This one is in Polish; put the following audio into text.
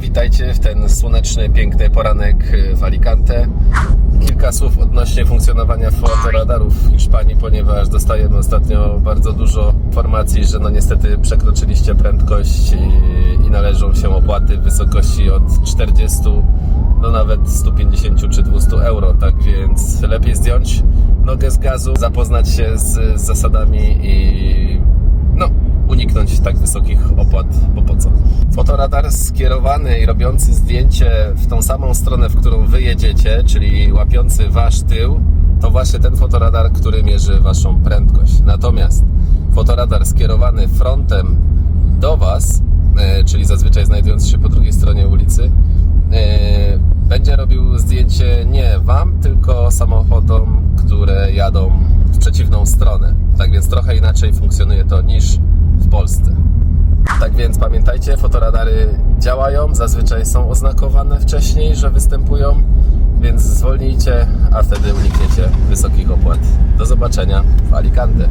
witajcie w ten słoneczny, piękny poranek w Alicante. Kilka słów odnośnie funkcjonowania fotoradarów w Hiszpanii, ponieważ dostajemy ostatnio bardzo dużo informacji, że no niestety przekroczyliście prędkość i, i należą się opłaty w wysokości od 40 do nawet 150 czy 200 euro. Tak więc lepiej zdjąć nogę z gazu, zapoznać się z, z zasadami i wysokich opłat, bo po co? Fotoradar skierowany i robiący zdjęcie w tą samą stronę, w którą wy jedziecie, czyli łapiący wasz tył, to właśnie ten fotoradar, który mierzy waszą prędkość. Natomiast fotoradar skierowany frontem do was, e, czyli zazwyczaj znajdujący się po drugiej stronie ulicy, e, będzie robił zdjęcie nie wam, tylko samochodom, które jadą w przeciwną stronę. Tak więc trochę inaczej funkcjonuje to niż w Polsce więc pamiętajcie, fotoradary działają, zazwyczaj są oznakowane wcześniej, że występują, więc zwolnijcie, a wtedy unikniecie wysokich opłat. Do zobaczenia w Alicante.